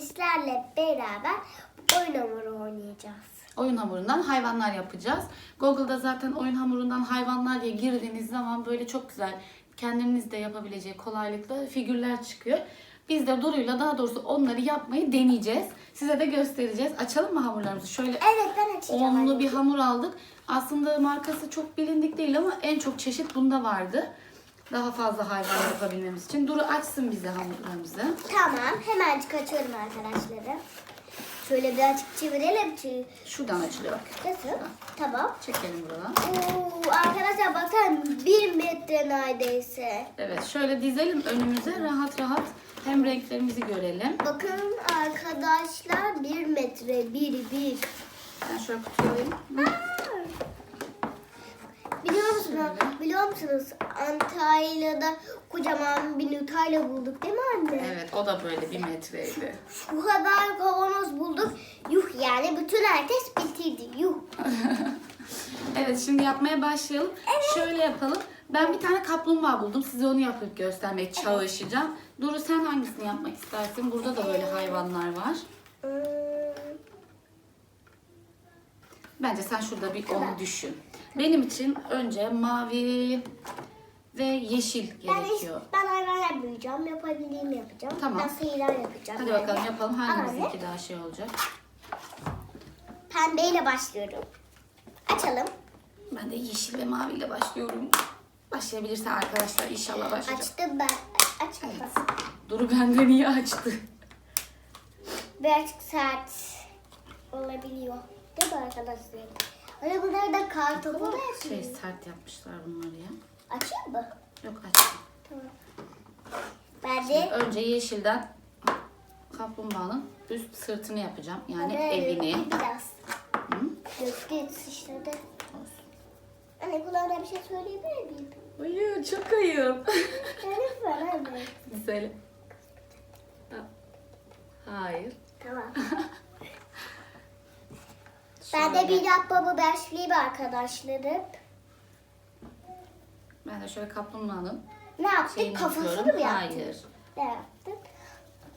sizlerle beraber oyun hamuru oynayacağız. Oyun hamurundan hayvanlar yapacağız. Google'da zaten oyun hamurundan hayvanlar diye girdiğiniz zaman böyle çok güzel kendiniz de yapabileceği kolaylıkla figürler çıkıyor. Biz de Duru'yla daha doğrusu onları yapmayı deneyeceğiz. Size de göstereceğiz. Açalım mı hamurlarımızı? Şöyle Evet ben açacağım. onlu bir hamur aldık. Aslında markası çok bilindik değil ama en çok çeşit bunda vardı. Daha fazla hayvan yapabilmemiz için. Duru açsın bize hamurlarımızı. Tamam hemencik açıyorum arkadaşları. Şöyle birazcık çevirelim. Çı- Şuradan açılıyor bak. Nasıl? Tamam. Çekelim buradan. Oo, arkadaşlar bakın bir metre neredeyse. Evet şöyle dizelim önümüze rahat rahat hem renklerimizi görelim. Bakın arkadaşlar bir metre bir bir. Ben şöyle kutuyu alayım. Musunuz? Biliyor musunuz? Antalya'da kocaman bir Nutella bulduk değil mi anne? Evet o da böyle bir metreydi. Bu kadar kavanoz bulduk. Yuh yani bütün herkes bitirdi. Yuh. Evet şimdi yapmaya başlayalım. Şöyle yapalım. Ben bir tane kaplumbağa buldum. Size onu yapıp göstermeye çalışacağım. Duru sen hangisini yapmak istersin? Burada da böyle hayvanlar var. Hmm, Bence sen şurada bir onu düşün. Benim için önce mavi ve yeşil Ben, gerekiyor. ben hayvan yapmayacağım. Yapabildiğimi yapacağım. Tamam. Ben sayılar yapacağım. Hadi yani. bakalım yapalım. Al Hangimizinki daha şey olacak? Pembeyle başlıyorum. Açalım. Ben de yeşil ve maviyle başlıyorum. Başlayabilirse arkadaşlar inşallah başlayacak. Açtım ben. Açmadım. Duru benden iyi açtı. Birazcık sert olabiliyor. Değil mi arkadaşlar? Bunlar da kar topu da Şey sert yapmışlar bunları ya. Açayım mı? Yok açma. Tamam. Ben de Önce yeşilden kaplumbağanın üst sırtını yapacağım. Yani Böyle evini. Biraz. Hı? Döktü sıçradı. Olsun. Anne kulağına bir şey söyleyebilir miyim? Hayır çok ayıp. Yani lütfen anne. Söyle. Hayır. Tamam. Ben de bir yapmamı başlayayım arkadaşlarım. Ben de şöyle kaplumbağanın Ne yaptık? şeyini Kafasını yapıyorum. mı yaptık? Hayır. Ne yaptık?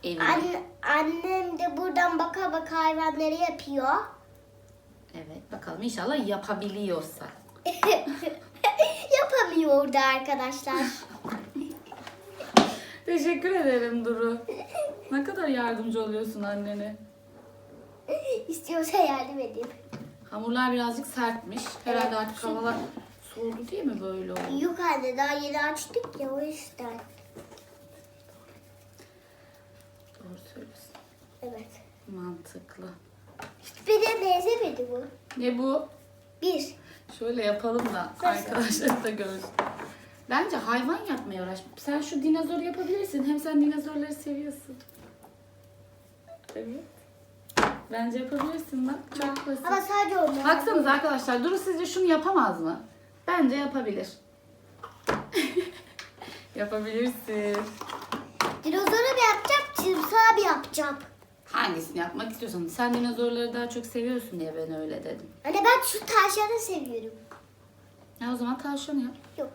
Evini. Anne, annem de buradan baka baka hayvanları yapıyor. Evet bakalım inşallah yapabiliyorsa. Yapamıyor da arkadaşlar. Teşekkür ederim Duru. Ne kadar yardımcı oluyorsun annene. İstiyorsa yardım edeyim. Hamurlar birazcık sertmiş. Herhalde Evet. artık havalar soğudu değil mi böyle oldu? Yok anne daha yeni açtık ya o yüzden. Doğru söylüyorsun. Evet. Mantıklı. Hiçbirine benzemedi bu. Ne bu? Bir. Şöyle yapalım da arkadaşlar da görsün. Bence hayvan yapmaya uğraş. Sen şu dinozor yapabilirsin. Hem sen dinozorları seviyorsun. Evet. Bence yapabilirsin bak. Çok basit. Ama sadece onlar. Baksanıza arkadaşlar Duru sizce şunu yapamaz mı? Bence yapabilir. Yapabilirsin. Dinozoru bir yapacağım, timsahı bir yapacağım. Hangisini yapmak istiyorsan. Sen dinozorları daha çok seviyorsun diye ben öyle dedim. Anne ben şu tavşanı seviyorum. Ya o zaman tavşan yap. Yok.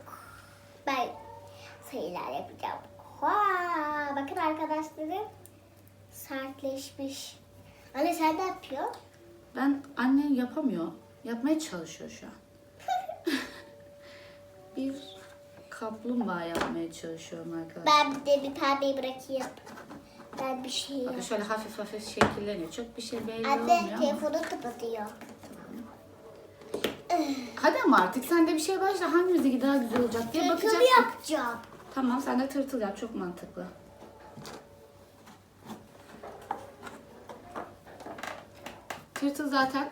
Ben sayılar yapacağım. Ha, bakın arkadaşlarım. Sertleşmiş. Anne sen ne yapıyorsun? Ben annen yapamıyor. Yapmaya çalışıyor şu an. bir kaplumbağa yapmaya çalışıyorum arkadaşlar. Ben de bir pembeyi bırakayım. Ben bir şey. Bakın şöyle hafif hafif şekilleniyor. Çok bir şey belli Anne olmuyor ama. telefonu kapatıyor. Hadi ama artık sen de bir şey başla. Hangimizdeki daha güzel olacak diye Tırtılı bakacaksın. yapacağım. Tamam sen de tırtıl yap. Çok mantıklı. Tırtıl zaten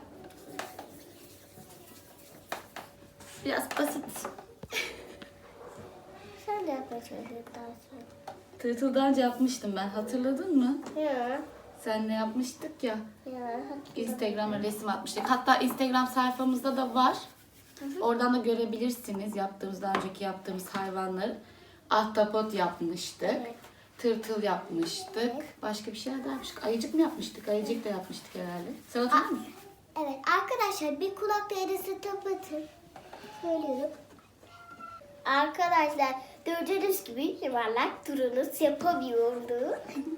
biraz basit. Sen de yapmaya çalışıyorsun daha sonra. Tırtıl daha önce yapmıştım ben. Hatırladın mı? Ya. Seninle yapmıştık ya. Ya. Instagram'a resim atmıştık. Hatta Instagram sayfamızda da var. Oradan da görebilirsiniz yaptığımız, daha önceki yaptığımız hayvanları. Ahtapot yapmıştık. Evet. Tırtıl yapmıştık. Başka bir şeyler daha yapmıştık. Ayıcık mı yapmıştık? Ayıcık da yapmıştık herhalde. Sen hatırlıyor musun? Evet arkadaşlar bir kulak değerinizi kapatın. Söylüyorum. Arkadaşlar gördüğünüz gibi yuvarlak turunuz yapamıyordu.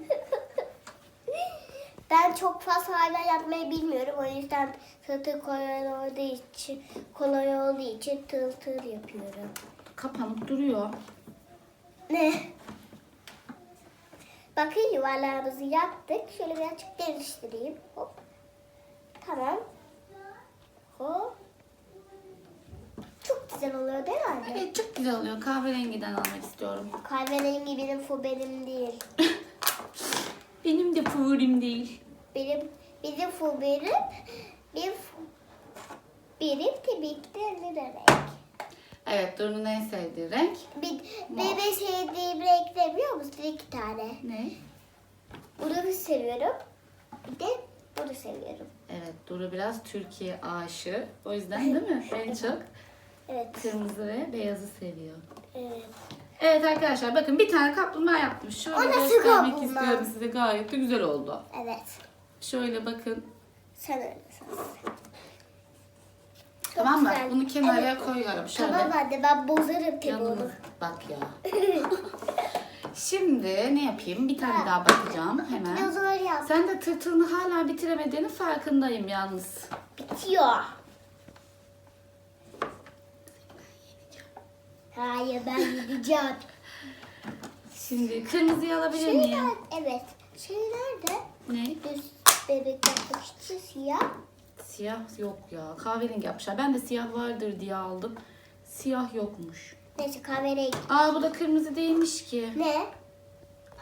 çok fazla hayvan yapmayı bilmiyorum. O yüzden tır tır kolay olduğu için, kolay olduğu için tır tır yapıyorum. Kapanıp duruyor. Ne? Bakın yuvarlağımızı yaptık. Şöyle birazcık geliştireyim. Hop. Tamam. Hop. Çok güzel oluyor değil mi anne? Evet çok güzel oluyor. Kahverengiden almak istiyorum. Kahverengi benim benim değil. Benim de favorim değil. Benim bizim fu benim. Benim benim tabii ki de renk? Evet Duru'nun en sevdiği renk. Bir, benim en sevdiğim renk ne biliyor musun? İki tane. Ne? Bunu seviyorum. Bir de bunu seviyorum. Evet Duru biraz Türkiye aşığı. O yüzden değil mi? En çok Evet. kırmızı ve beyazı seviyor. Evet. Evet arkadaşlar bakın bir tane kaplumbağa yaptım. Şöyle O nasıl göstermek kaplumbağa? istiyorum size. Gayet de güzel oldu. Evet. Şöyle bakın. Sen öyle san. Tamam mı? güzel. Bunu kenara Evet. koyuyorum. Şöyle. Tamam anne ben bozarım tabii onu. Bak ya. Şimdi ne yapayım? Bir tane daha bakacağım hemen. Dinozor yap. Sen de tırtılını hala bitiremediğinin farkındayım yalnız. Bitiyor. Hayır ben gideceğim. Şimdi kırmızıyı alabilir Şeyler, miyim? evet. Şeyler de Ne? düz bebek için siyah. Siyah yok ya. Kahverengi yapmışlar. Ben de siyah vardır diye aldım. Siyah yokmuş. Neyse kahverengi. Aa bu da kırmızı değilmiş ki. Ne?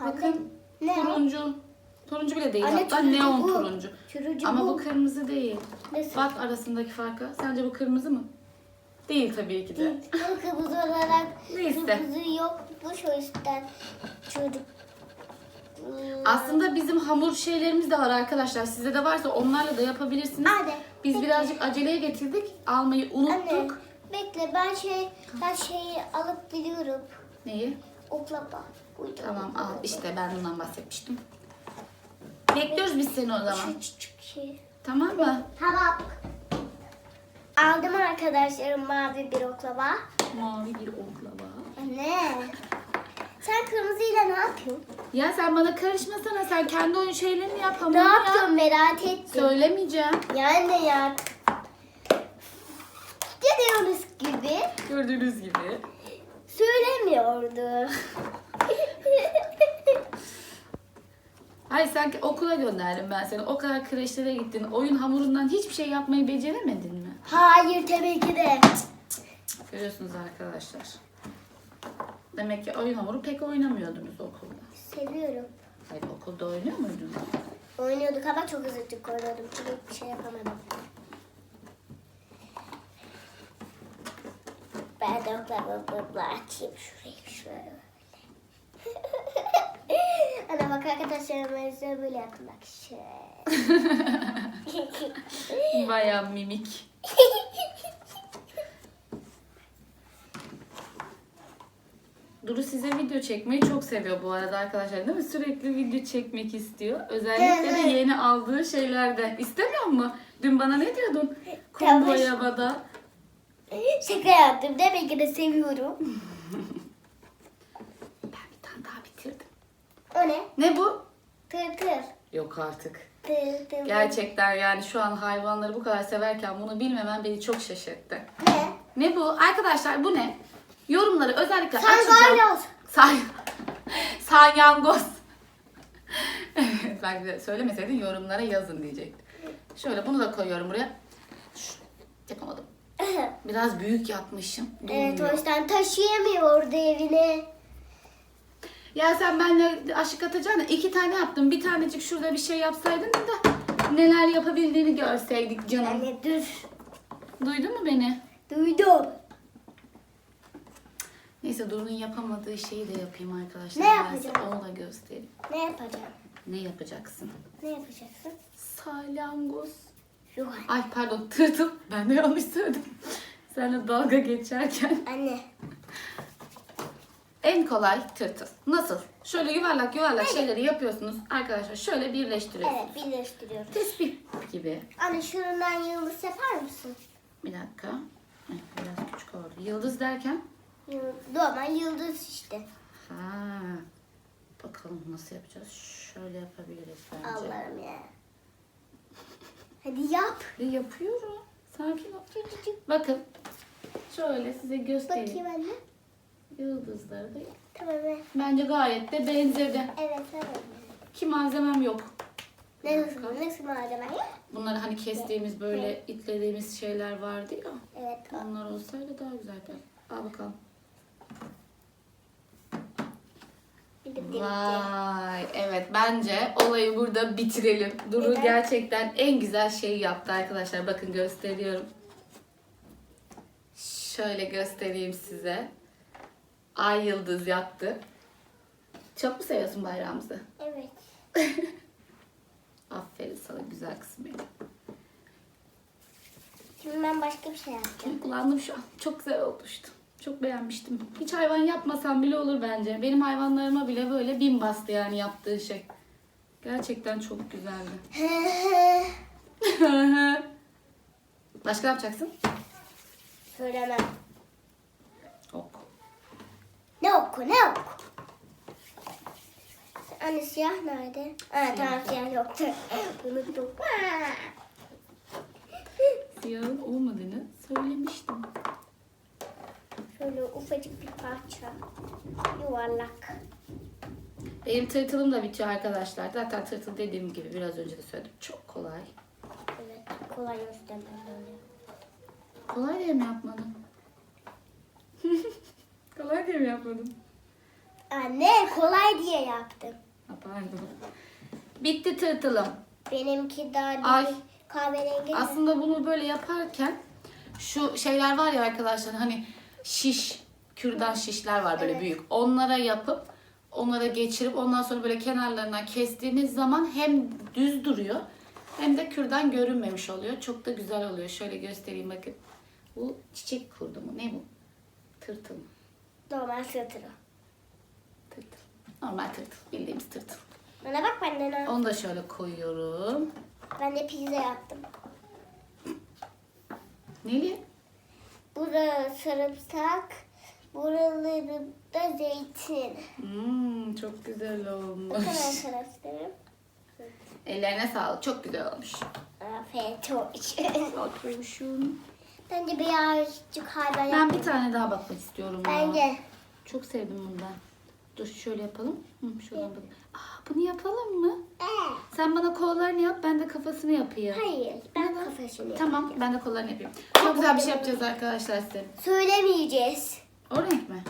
Bakın Ne turuncu. Turuncu bile değil Anne, hatta turuncu neon bu. turuncu. Turuncu Ama bu. bu kırmızı değil. Nasıl? Bak arasındaki farka. Sence bu kırmızı mı? Değil tabii ki de. Kırmızı olarak Neyse. kırmızı yokmuş o yüzden çocuk. Aslında bizim hamur şeylerimiz de var arkadaşlar. Sizde de varsa onlarla da yapabilirsiniz. Anne, Biz peki. birazcık aceleye getirdik. Almayı unuttuk. Anne bekle ben şey ben şeyi alıp biliyorum. Neyi? Oklava. Tamam al. İşte ben bundan bahsetmiştim. Bekliyoruz biz seni o zaman. Şu küçük şey. Tamam mı? Tamam. Aldım arkadaşlarım mavi bir oklava. Mavi bir oklava. Anne. Sen kırmızıyla ne yapıyorsun? Ya sen bana karışmasana. Sen kendi oyun şeylerini yap. Hamurunu Ne yap. yapıyorsun merak ettim. Söylemeyeceğim. Yani ya. Gidiyoruz gibi Gördüğünüz gibi. söylemiyordu. Hayır sen okula gönderdim ben seni. O kadar kreşlere gittin. Oyun hamurundan hiçbir şey yapmayı beceremedin mi? Hayır tabii ki de. Görüyorsunuz arkadaşlar. Demek ki oyun hamuru pek oynamıyordunuz okulda. Seviyorum. Hayır okulda oynuyor muydunuz? Oynuyorduk ama çok hızlıcık oynuyordum. Çünkü bir şey yapamadım. Ben de oklavamı açayım şurayı şöyle. Ana bak arkadaşlarım size böyle yaptım bak şöyle. Bayağı mimik. Duru size video çekmeyi çok seviyor bu arada arkadaşlar değil mi? Sürekli video çekmek istiyor. Özellikle de yeni aldığı şeylerde. İstemiyor mu? Dün bana ne diyordun? Combo yabada. Şaka yaptım demek ki de seviyorum. Ben bir tane daha bitirdim. O ne? Ne bu? Tır tır. Yok artık. Tır tır. Gerçekten yani şu an hayvanları bu kadar severken bunu bilmemem beni çok şaşırttı. Ne? Ne bu? Arkadaşlar bu ne? Yorumları özellikle açacağım. Salyangoz. Say Salyangoz. evet ben de söylemeseydin yorumlara yazın diyecektim. Şöyle bunu da koyuyorum buraya. Şş, yapamadım. Biraz büyük yapmışım. evet o yüzden taşıyamıyordu evine. Ya sen benimle aşık atacağına iki tane yaptın. Bir tanecik şurada bir şey yapsaydın da neler yapabildiğini görseydik canım. Anne dur. Duydun mu beni? Duydum. Neyse Duru'nun yapamadığı şeyi de yapayım arkadaşlar. Ne Ben size yapacağım? Onu da göstereyim. Ne yapacağım? Ne yapacaksın? Ne yapacaksın? Salyangoz. Yok Ay pardon tırtıl. Ben de yanlış söyledim. Seninle dalga geçerken. anne. En kolay tırtıl. Nasıl? Şöyle yuvarlak yuvarlak şeyleri yapıyorsunuz. Arkadaşlar şöyle birleştiriyorsunuz. Evet birleştiriyoruz. Tesbih gibi. Anne şundan yıldız yapar mısın? Bir dakika. Biraz küçük oldu. Yıldız derken? Normal yıldız işte. Ha. Bakalım nasıl yapacağız. Şöyle yapabiliriz bence. Allah'ım ya. Hadi yap. E, yapıyorum. Sakin ol. Küçücük. Bakın. Şöyle size göstereyim. Bakayım anne. Yıldızları da Tamam. evet. Bence gayet de benzedi. Evet evet. Ki malzemem yok. Ne nasıl, nasıl malzeme? Bunları hani kestiğimiz böyle itlediğimiz şeyler vardı ya. Evet. Onlar olsaydı daha güzeldi. Al bakalım. Bir de delikli. Vay evet bence olayı burada bitirelim. Duru Neden? gerçekten en güzel şeyi yaptı arkadaşlar. Bakın gösteriyorum. Şöyle göstereyim size. Ay yıldız yaptı. Çok mu seviyorsun bayrağımızı? Evet. Aferin sana güzel benim. Şimdi ben başka bir şey yapacağım. Kullandım şu an. Çok güzel oldu işte. Çok beğenmiştim. Hiç hayvan yapmasam bile olur bence. Benim hayvanlarıma bile böyle bin bastı yani yaptığı şey. Gerçekten çok güzeldi. Başka ne yapacaksın? Söylemem. Ok. Ne oku ne oku? Anne siyah nerede? Ha tamam siyah yoktu. Unuttum. Siyahın olmadığını söylemiştim. Ufacık bir parça. Yuvarlak. Benim tırtılım da bitiyor arkadaşlar. Zaten tırtıl dediğim gibi biraz önce de söyledim. Çok kolay. Evet kolay göstermem öyle. Kolay diye mi yapmadın? kolay diye mi yapmadın? Anne kolay diye yaptım. Ha, pardon. Bitti tırtılım. Benimki daha Ay. değil. Kahverengi. Aslında bunu böyle yaparken şu şeyler var ya arkadaşlar hani şiş, kürdan şişler var böyle Evet. büyük. Onlara yapıp onlara geçirip ondan sonra böyle kenarlarından kestiğiniz zaman hem düz duruyor hem de kürdan görünmemiş oluyor. Çok da güzel oluyor. Şöyle göstereyim bakın. Bu çiçek kurdu mu? Ne bu? Tırtıl mı? Normal sırtırı. Tırtıl. Normal tırtıl. Bildiğimiz tırtıl. Bana bak benden ne? Onu da şöyle koyuyorum. Ben de pizza yaptım. Neli? Burada sarımsak, buraları da zeytin. Hmm, çok güzel olmuş. Bakın arkadaşlarım. Ellerine sağlık. Çok güzel olmuş. Afiyet olsun. Oturmuşum. Bence birazcık hayvan Ben bir tane daha bakmak istiyorum. ya. Bence. Çok sevdim bunu ben. Dur şöyle yapalım. Hı, şuradan bak. Aa, bunu yapalım mı? Ee, Sen bana kollarını yap, ben de kafasını yapayım. hayır. Ben kafasını Tamam, ben de kollarını yapayım. Çok güzel bir şey yapacağız arkadaşlar size. Söylemeyeceğiz. O renk mi?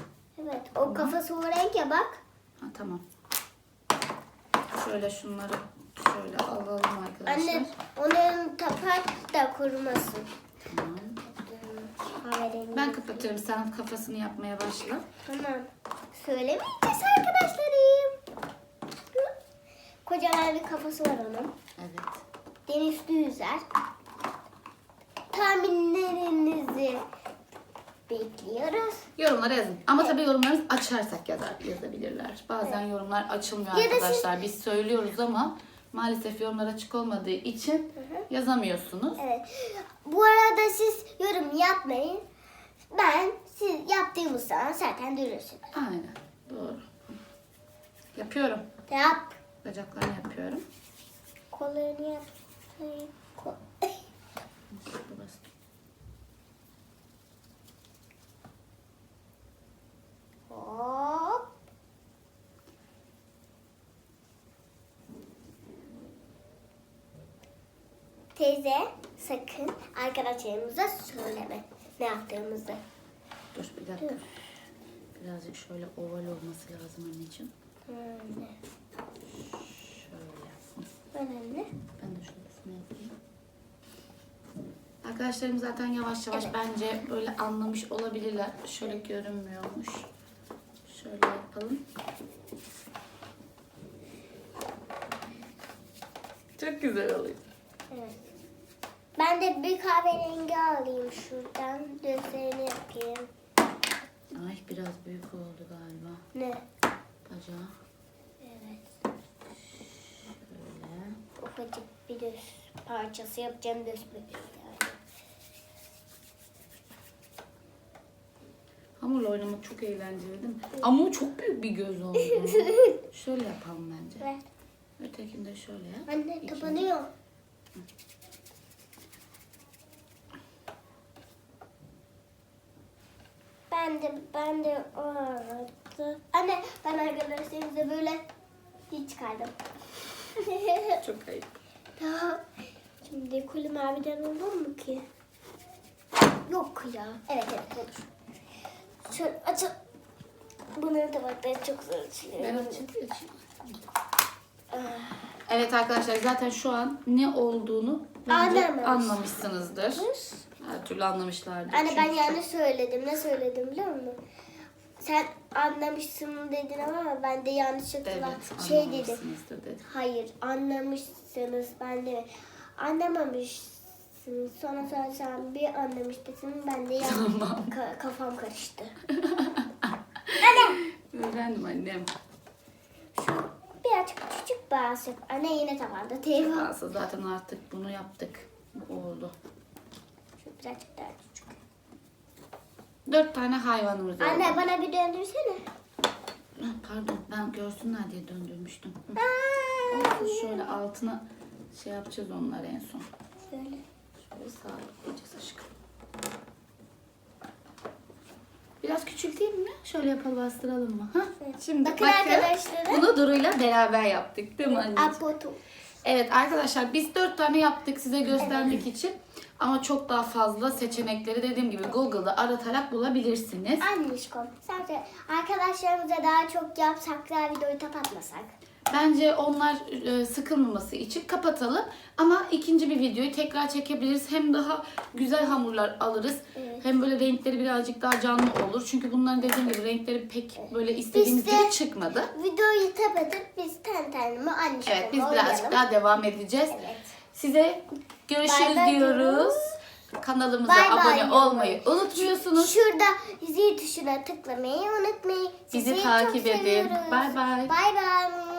Evet. O kafası o renk ya bak. Ha tamam. Şöyle şunları şöyle alalım arkadaşlar. Anne onun tapak da kurumasın. Tamam. Ben kapatıyorum. Sen kafasını yapmaya başla. Tamam. Söylemeyeceğiz arkadaşlarım. Kocaman bir kafası var onun. Evet. Denizde yüzer. Tahminlerinizi bekliyoruz. Yorumlara yazın. Ama tabii yorumlarınız açarsak yazar, yazabilirler. Bazen yorumlar açılmıyor Ya da siz- arkadaşlar. Biz söylüyoruz ama maalesef yorumlar açık olmadığı için yazamıyorsunuz. Evet. Bu arada siz yorum yapmayın. Ben siz yaptığımız zaman zaten görürsünüz. Aynen. Doğru. Yapıyorum. Yap. Bacaklarını yapıyorum. Kollarını yap. Hop. Teyze sakın arkadaşlarımıza söyleme ne yaptığımızı. Dur bir dakika. Birazcık şöyle oval olması lazım anneciğim. Öyle. Şöyle. Önemli. Ben de şurasını yapayım. Arkadaşlarım zaten yavaş yavaş Evet. bence böyle anlamış olabilirler. Şöyle görünmüyormuş. Şöyle yapalım. Çok güzel oluyor. Evet. Ben de bir kahverengi alayım şuradan. Gözlerini yapayım. Ay biraz büyük oldu galiba. Ne? Bacağı Evet. şöyle. Ufacık bir göz parçası yapacağım göz bebeği yani. Bunlarla oynamak çok eğlenceli değil mi? Ama çok büyük bir göz oldu. şöyle yapalım bence. Ver. Ötekini de şöyle yap. Anne İki. kapanıyor. Ben de ben de orada. Anne ben arkadaşlarımıza böyle bir çıkardım. çok ayıp. Tamam. Şimdi koli maviden olur mu ki? Yok ya. Evet evet olur. Şöyle açıl. Bunların tabakları çok zor açılıyor. Ben açayım. Evet arkadaşlar zaten şu an ne olduğunu bence Anlamamış. anlamışsınızdır. Her türlü anlamışlardır. Anne ben çünkü yanlış söyledim. Ne söyledim biliyor musun? Sen anlamışsın dedin ama ben de yanlışlıkla Evet, şey dedim. anlamışsınızdır dedim. Hayır anlamışsınız ben de anlamamışsınız. Sonra sonra sen bir anlamıştın ben de yan- Tamam. ka- kafam karıştı. Öğrendim annem. Birazcık küçük bazı. Anne yine tavanda telefon. Aslında zaten artık bunu yaptık. Bu oldu. Şu birazcık daha küçük. Dört tane hayvanımız oldu. Anne bana bir döndürsene. Ha, Pardon ben görsünler diye döndürmüştüm. Hı. Olsun, Şöyle altına şey yapacağız onları en son. Şöyle. Şöyle sabit aşkım. Biraz küçülteyim mi? Şöyle yapalım bastıralım mı? Ha? Evet. Şimdi Bakın bakın, arkadaşlar. Bunu Duru'yla beraber yaptık değil mi anneciğim? Apotu. Evet arkadaşlar biz dört tane yaptık size göstermek için. Ama çok daha fazla seçenekleri dediğim gibi Google'da aratarak bulabilirsiniz. Annişkom. Sadece arkadaşlarımıza daha çok yapsak daha videoyu kapatmasak. Bence onlar e, sıkılmaması için kapatalım. Ama ikinci bir videoyu tekrar çekebiliriz. Hem daha güzel hamurlar alırız. Evet. Hem böyle renkleri birazcık daha canlı olur. Çünkü bunların dediğim gibi renkleri pek böyle istediğimiz Biz gibi çıkmadı. Videoyu kapatıp biz ten ten mi annişkom Evet biz birazcık daha devam edeceğiz. Evet. Size görüşürüz bay diyoruz. diyoruz. Kanalımıza bay abone diyoruz. olmayı unutmuyorsunuz. Şurada zil tuşuna tıklamayı unutmayın. Bizi Sizi takip çok edin. Bay bay. Bay bay.